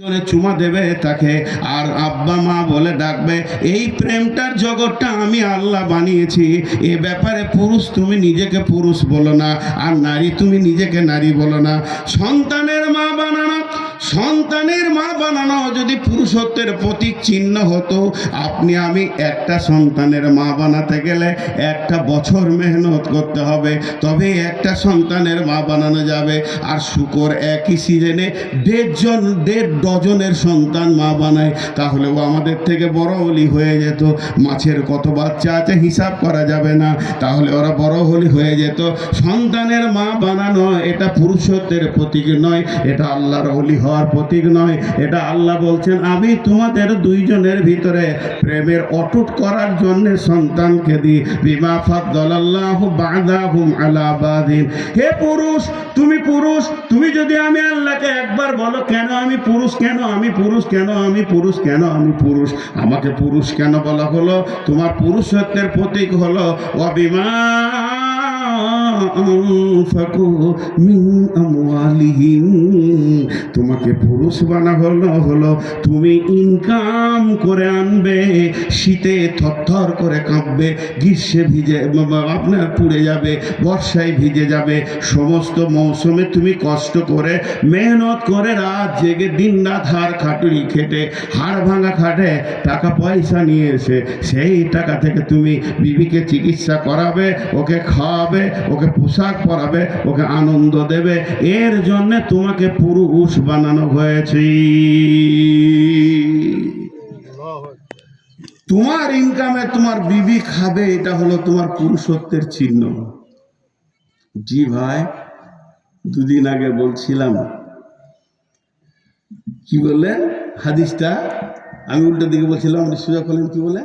চুমা দেবে তাকে, আর আব্বা মা বলে ডাকবে, এই প্রেমটার জগৎটা আমি আল্লাহ বানিয়েছি, এ ব্যাপারে পুরুষ তুমি নিজেকে পুরুষ বলো না, আর নারী তুমি নিজেকে নারী বলো না। সন্তানের মা বানানো সন্তানের মা বানানো যদি পুরুষত্বের প্রতীক চিহ্ন হতো, আপনি আমি একটা সন্তানের মা বানাতে গেলে একটা বছর মেহনত করতে হবে, তবে একটা সন্তানের মা বানানো যাবে। আর শুকর একই সিজনে দেড়জন দেড় ডজনের সন্তান মা বানায়, তাহলে ও আমাদের থেকে বড় হলি হয়ে যেত। মাছের কত বাচ্চা আছে হিসাব করা যাবে না, তাহলে ওরা বড় হলি হয়ে যেত। সন্তানের মা বানানো এটা পুরুষত্বের প্রতীক নয়, এটা আল্লাহর অলি হওয়ার প্রতীক নয়। এটা আল্লাহ বলছেন, আমি তোমাদের দুইজনের ভিতরে প্রেমের অটুট করার জন্য সন্তানকে দিই। বিমা ফাদ্দাল্লাহ বাদাহুম হে পুরুষ, তুমি পুরুষ, তুমি যদি আমি আল্লাহকে একবার বলো, কেন আমি পুরুষ, কেন আমি পুরুষ, কেন আমি পুরুষ, কেন আমি পুরুষ? আমাকে পুরুষ কেন বলা হলো? তোমার পুরুষত্বের প্রতীক হলো অভিমান তোমাকে পুরুষ বানা হলো হলো, তুমি ইনকাম করে আনবে, শীতে থরথর করে কাঁপবে, গ্রীষ্মে ভিজে আপনার পুড়ে যাবে, বর্ষায় ভিজে যাবে, সমস্ত মৌসুমে তুমি কষ্ট করে, মেহনত করে রাত জেগে দিন রাত হাড় খাটুরি খেটে, হাড় ভাঙা খাটে টাকা পয়সা নিয়ে এসে, সেই টাকা থেকে তুমি বিবিকে চিকিৎসা করাবে, ওকে খাওয়াবে, ওকে পোশাক পরাবে, ওকে আনন্দ দেবে। এর জন্য তোমাকে পুরুষ বানানো হয়েছে। তোমার ইনকামে তোমার বিবি খাবে, এটা হলো তোমার পুরুষত্বের চিহ্ন। জি ভাই, দুদিন আগে বলছিলাম। কি বললেন? হাদিসটা? আমি উল্টো দিকে বলছিলাম সুযোগ হলেন কি বলে